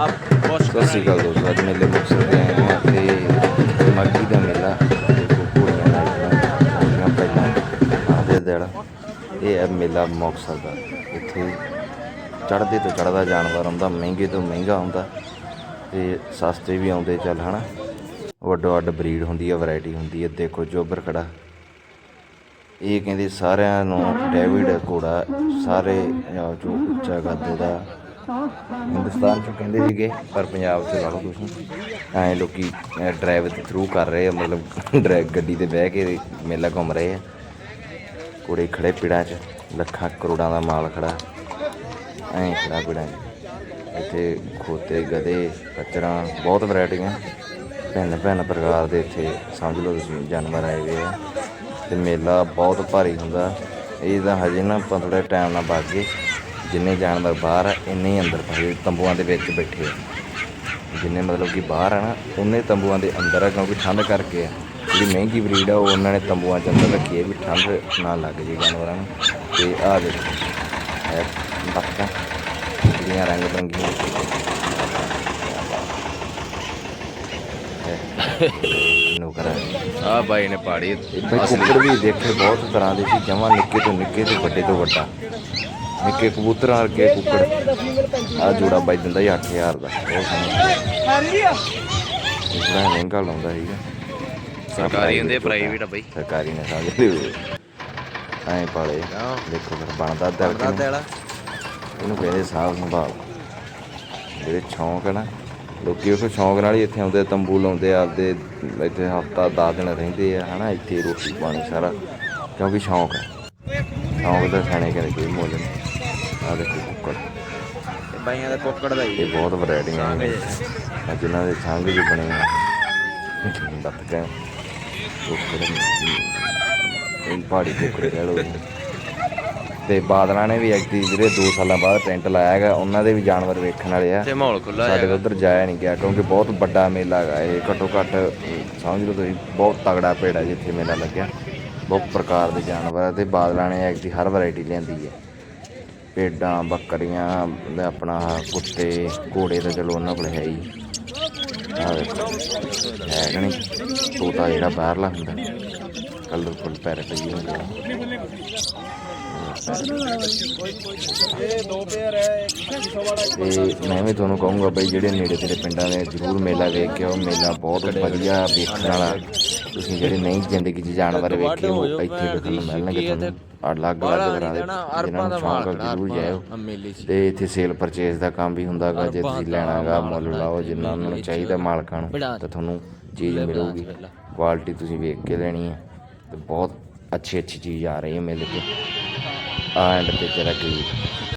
ਸਤਿ ਸ਼੍ਰੀ ਅਕਾਲ ਦੋਸਤੋ ਅੱਜ ਮੇਲੇ ਮੁਕਤਸਰ ਦੇ ਆਏ ਹਾਂ ਤੇ ਮਾਗੀ ਦਾ ਮੇਲਾ ਘੋੜੀਆਂ ਪਹਿਲਾਂ ਆਦੇ ਦੇੜਾ ਇਹ ਹੈ ਮੇਲਾ ਮੁਕਤਸਰ ਦਾ ਇੱਥੇ ਚੜ੍ਹਦੇ ਤੋਂ ਚੜ੍ਹਦਾ ਜਾਨਵਰ ਆਉਂਦਾ ਮਹਿੰਗੇ ਤੋਂ ਮਹਿੰਗਾ ਆਉਂਦਾ ਤੇ ਸਸਤੇ ਵੀ ਆਉਂਦੇ ਚੱਲ ਹਨਾ ਵੱਡੋ ਵੱਡ ਬਰੀਡ ਹੁੰਦੀ ਹੈ ਵੈਰਾਈਟੀ ਹੁੰਦੀ ਹੈ ਦੇਖੋ ਜੋਬਰ ਖੜਾ ਇਹ ਕਹਿੰਦੇ ਸਾਰਿਆਂ ਨੂੰ ਡੇਵਿਡ ਘੋੜਾ ਸਾਰੇ ਪੰਜਾਬ ਚੋਂ ਉੱਚਾ ਕੱਦ ਦਾ ਹਿੰਦੁਸਤਾਨ ਚ ਕਹਿੰਦੇ ਸੀਗੇ, ਪਰ ਪੰਜਾਬ ਚ ਲਾ ਲਓ ਤੁਸੀਂ ਐਂ ਲੋਕੀ ਡਰਾਈਵ ਦੇ ਥਰੂ ਕਰ ਰਹੇ ਆ, ਮਤਲਬ ਡਰਾਈਵ ਗੱਡੀ ਤੇ ਬਹਿ ਕੇ ਮੇਲਾ ਘੁੰਮ ਰਹੇ ਆ। ਘੋੜੇ ਖੜੇ ਪਿੜਾਂ 'ਚ, ਲੱਖਾਂ ਕਰੋੜਾਂ ਦਾ ਮਾਲ ਖੜਾ। ਐਂ ਖੜਾ ਪਿੜਾਂ 'ਚ। ਇੱਥੇ ਖੋਤੇ, ਗਧੇ, ਕੱਚਰਾਂ, ਬਹੁਤ ਵੈਰਾਈਟੀਆਂ ਭਿੰਨ ਭਿੰਨ ਪ੍ਰਕਾਰ ਦੇ ਇੱਥੇ, ਸਮਝ ਲਓ ਤੁਸੀਂ, ਜਾਨਵਰ ਆਏ ਹੋਏ ਆ। ਤੇ ਮੇਲਾ ਬਹੁਤ ਭਾਰੀ ਹੁੰਦਾ। ਇਹ ਤਾਂ ਹਜੇ ਨਾ ਆਪਾਂ ਥੋੜਾ ਟਾਈਮ ਨਾਲ ਵਗ ਗਏ। ਜਿੰਨੇ ਜਾਨਵਰ ਬਾਹਰ ਆ ਇੰਨੇ ਹੀ ਅੰਦਰ ਪਏ ਤੰਬੂਆਂ ਦੇ ਵਿੱਚ ਬੈਠੇ ਆ। ਜਿੰਨੇ ਮਤਲਬ ਕਿ ਬਾਹਰ ਆ ਨਾ ਉਹਨੇ ਤੰਬੂਆਂ ਦੇ ਅੰਦਰ ਆ ਕਿਉਂਕਿ ਠੰਡ ਕਰਕੇ ਆ। ਜਿਹੜੀ ਮਹਿੰਗੀ ਬਰੀਡ ਆ ਉਹ ਉਹਨਾਂ ਨੇ ਤੰਬੂਆਂ ਚ ਅੰਦਰ ਰੱਖੀ ਹੈ ਵੀ ਠੰਡ ਨਾ ਲੱਗ ਜੇ ਜਾਨਵਰਾਂ ਨੂੰ। ਤੇ ਆ ਦੇਖੋ ਇਹ ਬੱਕਾ ਜਿਹੜੀਆਂ ਰੰਗ ਬਰੰਗੀਆਂ ਨੂੰ। ਕਰਾ। ਆ ਬਾਈ ਨੇ ਪਾੜੀ। ਕੁੱਕੜ ਵੀ ਦੇਖੇ ਬਹੁਤ ਤਰ੍ਹਾਂ ਦੇ ਸੀ ਜਮਾਂ ਨਿੱਕੇ ਤੋਂ ਨਿੱਕੇ ਤੇ ਵੱਡੇ ਤੋਂ ਵੱਡਾ। ਨਿੱਕੇ ਕਬੂਤਰਾਂ ਵਰਗੇ ਕੁੱਕੜ। ਆ ਜੋੜਾ ਬਾਈ ਦਿੰਦਾ ਸੀ 8000 ਦਾ। ਇਸਦਾ ਮਹਿੰਗਾ ਲਾਉਂਦਾ ਸੀਗਾ। ਸਰਕਾਰੀ ਹੁੰਦੇ ਪ੍ਰਾਈਵੇਟ ਆ ਬਾਈ। ਸਰਕਾਰੀ ਨੇ ਸਮਝਦੇ ਐਂ ਪਾਲੇ। ਦੇਖੋ ਫਿਰ ਬਣਦਾ ਦਿਲ। ਇਹਨੂੰ ਕਹਿੰਦੇ ਸਾਹ ਸੰਭਾਲ। ਜਿਹੜੇ ਸ਼ੌਂਕ ਹੈ ਨਾ ਲੋਕੀ ਉਹ ਸ਼ੌਂਕ ਨਾਲ ਹੀ ਇੱਥੇ ਆਉਂਦੇ ਤੰਬੂ ਲਾਉਂਦੇ ਆ ਆਪਦੇ ਇੱਥੇ ਹਫਤਾ 10 ਦਿਨ ਰਹਿੰਦੇ ਆ ਹਨਾ ਇੱਥੇ ਰੋਟੀ ਪਾਣੀ ਸਾਰਾ। ਕਿਉਂਕਿ ਸ਼ੌਂਕ ਹੈ ਸ਼ੌਂਕ ਦਾ ਖਾਣੇ ਕਹਿੰਦੇ ਕੋਈ ਮੁੱਲ ਨਹੀਂ ਆ ਦੇਖੋ ਕੁੱਕੜ। ਬਾਈਆਂ ਦਾ ਕੁੱਕੜ ਦਾ ਹੀ ਇਹ ਬਹੁਤ ਵੈਰਾਈਟੀਆਂ ਨੇ ਆ ਜਿਨ੍ਹਾਂ ਦੇ ਸੰਗ ਵੀ ਬਣੇ ਆ। ਬੱਤਕਾਂ ਕੁੱਕੜ ਇਹ ਪਹਾੜੀ ਕੁੱਕੜ ਕਹਿ ਲਓ ਤੇ ਬਾਦਲਾਂ ਨੇ ਵੀ ਐਕਟੀ ਜਿਹੜੇ 2 ਸਾਲਾਂ ਬਾਅਦ ਟੈਂਟ ਲਾਇਆ ਹੈਗਾ ਉਹਨਾਂ ਦੇ ਵੀ ਜਾਨਵਰ ਵੇਖਣ ਵਾਲੇ ਆ। ਤੇ ਮਾਹੌਲ ਖੁੱਲਾ ਸਾਡੇ ਹੈਗਾ। ਉਧਰ ਜਾਇਆ ਨਹੀਂ ਗਿਆ ਕਿਉਂਕਿ ਬਹੁਤ ਵੱਡਾ ਮੇਲਾ ਹੈਗਾ। ਇਹ ਘੱਟੋ ਘੱਟ ਸਮਝ ਲਓ ਤੁਸੀਂ ਬਹੁਤ ਤਗੜਾ ਹੈ ਜਿੱਥੇ ਮੇਲਾ ਲੱਗਿਆ। ਬਹੁਤ ਪ੍ਰਕਾਰ ਦੇ ਜਾਨਵਰ ਆ ਤੇ ਬਾਦਲਾਂ ਨੇ ਐਕਟੀ ਹਰ ਵੈਰਾਈਟੀ ਲਿਆਂਦੀ ਹੈ। ਭੇਡਾਂ ਬੱਕਰੀਆਂ ਆਪਣਾ ਕੁੱਤੇ, ਘੋੜੇ ਤਾਂ ਚਲੋ ਉਹਨਾਂ ਕੋਲ ਹੈ ਹੀ। ਆਹ ਦੇਖੋ, ਹੈ ਨਹੀਂ? ਤੋਤਾ ਜਿਹੜਾ ਬਾਹਰਲਾ ਹੁੰਦਾ। ਕਲਰਫੁਲ ਪੈਰਟ ਜੀ ਹੁੰਦਾ। ਤੇ ਮੈਂ ਵੀ ਤੁਹਾਨੂੰ ਕਹੂੰਗਾ ਬਈ ਜਿਹੜੇ ਨੇੜੇ ਤੇੜੇ ਪਿੰਡਾਂ ਦੇ ਜ਼ਰੂਰ ਮੇਲਾ ਵੇਖ ਕੇ ਆਓ। ਮੇਲਾ ਬਹੁਤ ਵਧੀਆ ਵੇਖਣ ਵਾਲਾ। ਤੁਸੀਂ ਜਿਹੜੇ ਨਹੀਂ ਜ਼ਿੰਦਗੀ 'ਚ ਜਾਨਵਰ ਵੇਖੇ ਉਹ ਇੱਥੇ ਵੇਖਣ ਨੂੰ ਮਿਲਣਗੇ ਤੁਹਾਨੂੰ ਅਲੱਗ ਅਲੱਗ ਤਰ੍ਹਾਂ ਦੇ ਜਿਹਨਾਂ ਨੂੰ ਸ਼ੌਂਕ ਆ ਜ਼ਰੂਰ ਜਾਇਓ। ਤੇ ਇੱਥੇ ਸੇਲ ਪਰਚੇਸ ਦਾ ਕੰਮ ਵੀ ਹੁੰਦਾਗਾ ਜੇ ਤੁਸੀਂ ਲੈਣਾਗਾ ਮੁੱਲ ਲਾਓ ਜਿੰਨਾ ਉਹਨਾਂ ਨੂੰ ਚਾਹੀਦਾ ਮਾਲਕਾਂ ਨੂੰ ਤਾਂ ਤੁਹਾਨੂੰ ਚੀਜ਼ ਮਿਲੂਗੀ। ਕੁਆਲਿਟੀ ਤੁਸੀਂ ਵੇਖ ਕੇ ਲੈਣੀ ਹੈ। ਤੇ ਬਹੁਤ ਅੱਛੀ ਅੱਛੀ ਚੀਜ਼ ਆ ਰਹੀ ਹੈ ਮੇਲੇ ਤੇ। ਆ ਐਂਡ ਤੇ ਜਰਾ ਕਿ